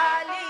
ali.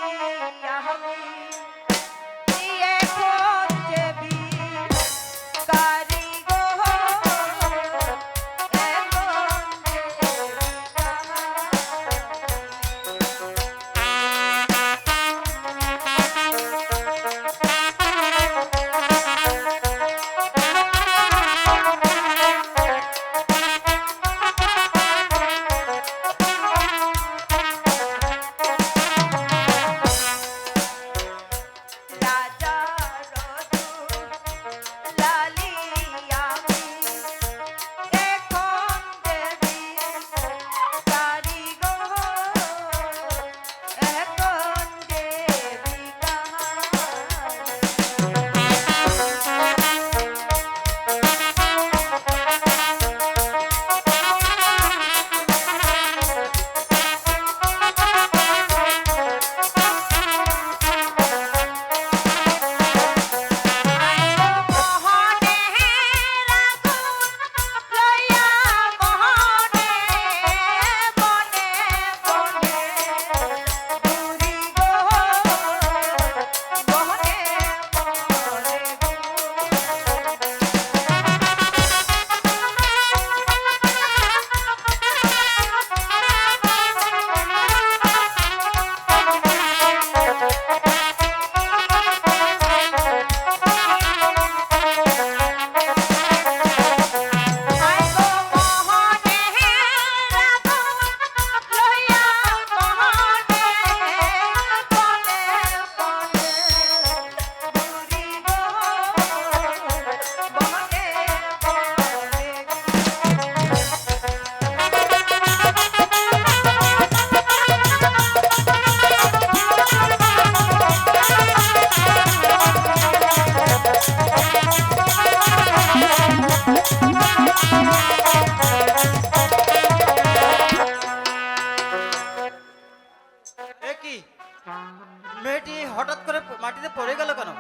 হঠাৎ করে মাটিতে পড়ে গেল কেন?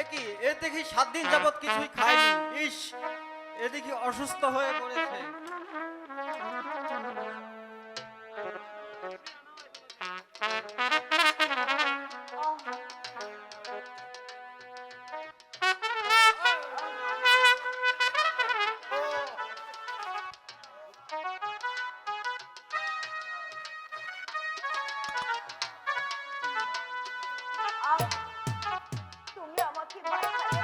এ কি? এ দেখি সাত দিন যাবৎ কিছুই খায়নি। ইস, এ দেখি অসুস্থ হয়ে পড়েছে। তুমি আমাকে মারো